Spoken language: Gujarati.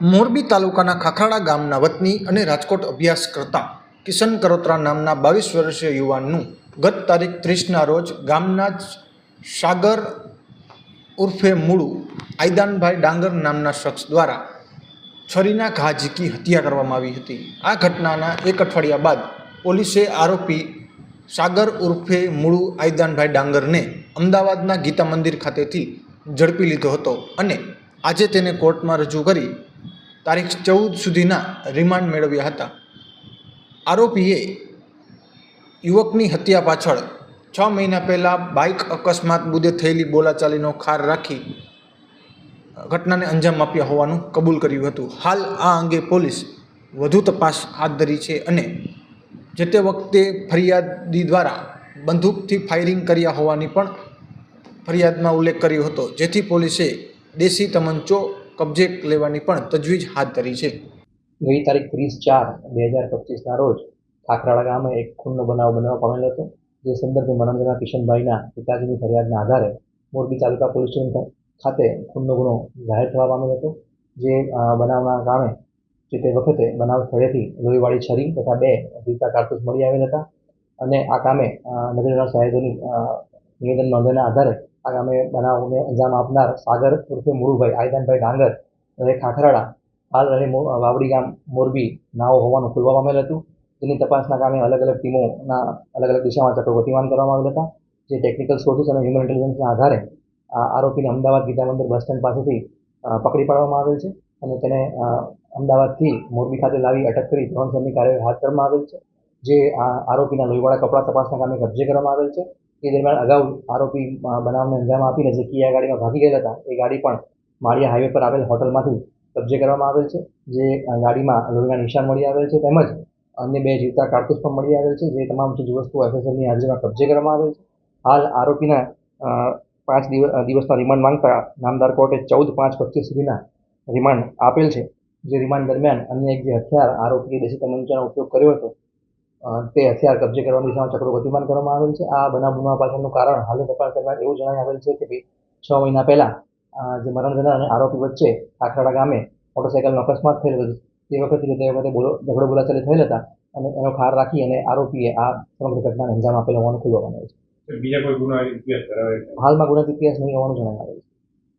મોરબી તાલુકાના ખાખરાડા ગામના વતની અને રાજકોટ અભ્યાસ કરતા કિશન કરોત્રા નામના બાવીસ વર્ષીય યુવાનનું ગત તારીખ ત્રીસના રોજ ગામના જ સાગર ઉર્ફે મૂળુ આયદાનભાઈ ડાંગર નામના શખ્સ દ્વારા છરીના ઘા ઝીકી હત્યા કરવામાં આવી હતી. આ ઘટનાના એક અઠવાડિયા બાદ પોલીસે આરોપી સાગર ઉર્ફે મૂળુ આયદાનભાઈ ડાંગરને અમદાવાદના ગીતા મંદિર ખાતેથી ઝડપી લીધો હતો અને આજે તેને કોર્ટમાં રજૂ કરી તારીખ ચૌદ સુધીના રિમાન્ડ મેળવ્યા હતા. આરોપીએ યુવકની હત્યા પાછળ છ મહિના પહેલાં બાઇક અકસ્માત મુદ્દે થયેલી બોલાચાલીનો ખાર રાખી ઘટનાને અંજામ આપ્યા હોવાનું કબૂલ કર્યું હતું. હાલ આ અંગે પોલીસ વધુ તપાસ હાથ ધરી છે અને જે તે વખતે ફરિયાદી દ્વારા બંદૂકથી ફાયરિંગ કર્યા હોવાની પણ ફરિયાદમાં ઉલ્લેખ કર્યો હતો. જેથી પોલીસે દેશી તમંચો કબજે લેવાની પણ તજવીજ હાથ ધરી છે. ગઈ તારીખ ત્રીસ ચાર બે હજાર પચીસના રોજ ખાખરાળા ગામે એક ખૂનનો બનાવ બનાવવા પામેલો હતો. જે સંદર્ભે મનમજના કિશનભાઈના પિતાજીની ફરિયાદના આધારે મોરબી તાલુકા પોલીસ સ્ટેશન ખાતે ખૂનનો ગુનો જાહેર થવા પામેલો હતો. જે બનાવના કામે જે તે વખતે બનાવ સ્થળેથી લોહીવાળી છરી તથા બે જીવતા કારતૂસ મળી આવેલ હતા. અને આ કામે નજરેના સાહેબોની નિવેદન નોંધોના આધારે આ ગામે બનાવને અંજામ આપનાર સાગર ઉર્ફે મુળુભાઈ આયદાનભાઈ ડાંગર રહે ખાખરાળા, હાલ રહે વાવડી ગામ મોરબી નાઓ હોવાનું ખુલવા પામેલ હતું. તેની તપાસના કામે અલગ અલગ ટીમોના અલગ અલગ દિશામાં ચટો ગતિમાન કરવામાં આવેલ હતા. જે ટેકનિકલ સોર્સિસ અને હ્યુમન ઇન્ટેલિજન્સના આધારે આ આરોપીને અમદાવાદ ગીતા બસ સ્ટેન્ડ પાસેથી પકડી પાડવામાં આવેલ છે અને તેને અમદાવાદથી મોરબી ખાતે લાવી અટક કરી ધોરણસરની કાર્યવાહી હાથ ધરવામાં આવેલ છે. જે આ આરોપીના લોહીવાળા કપડાં તપાસના કામે કબજે કરવામાં આવેલ છે. એ દરમિયાન અગાઉ આરોપી બનાવને અંજામ આપીને જે કિયા ગાડીમાં ભાગી ગયેલા હતા. એ ગાડી પણ માળિયા હાઈવે પર આવેલ હોટલમાંથી કબજે કરવામાં આવેલ છે, જે ગાડીમાં લોહીના નિશાન મળી આવેલ છે, તેમજ અન્ય બે જીવતા કારતૂસ પણ મળી આવેલ છે, જે તમામ ચીજ વસ્તુઓ એફએસએલની હાજરીમાં કબજે કરવામાં આવેલ છે. હાલ આરોપીના પાંચ દિવસ દિવસના રિમાન્ડ માંગતા નામદાર કોર્ટે ચૌદ પાંચ પચીસ સુધીના રિમાન્ડ આપેલ છે. જે રિમાન્ડ દરમિયાન અન્ય એક જે હથિયાર આરોપીએ દેશી તમંચાનો ઉપયોગ કર્યો હતો તે હથિયાર કબજે કરવાની દિશામાં ચક્રો ગતિમાન કરવામાં આવેલ છે. આ બનાવ બનવા પાછળનું કારણ હાલની તપાસ દરમિયાન એવું જણાવી આવેલ છે કે ભાઈ છ મહિના પહેલાં જે જે મરણજના અને આરોપી વચ્ચે ખાખરાડા ગામે મોટરસાઇકલનો અકસ્માત થયેલો હતો. તે વખતે તે વખતે બોલો ઝઘડો બોલાચાલી થયેલ હતા અને એનો ખાર રાખી અને આરોપીએ આ સમગ્ર ઘટનાને અંજામ આપેલો હોવાનું ખુલવામાં આવે છે. બીજા કોઈ ગુનો ઇતિહાસ હાલમાં ગુનાહિત ઇતિહાસ નહીં હોવાનું જણાવી આવેલ છે.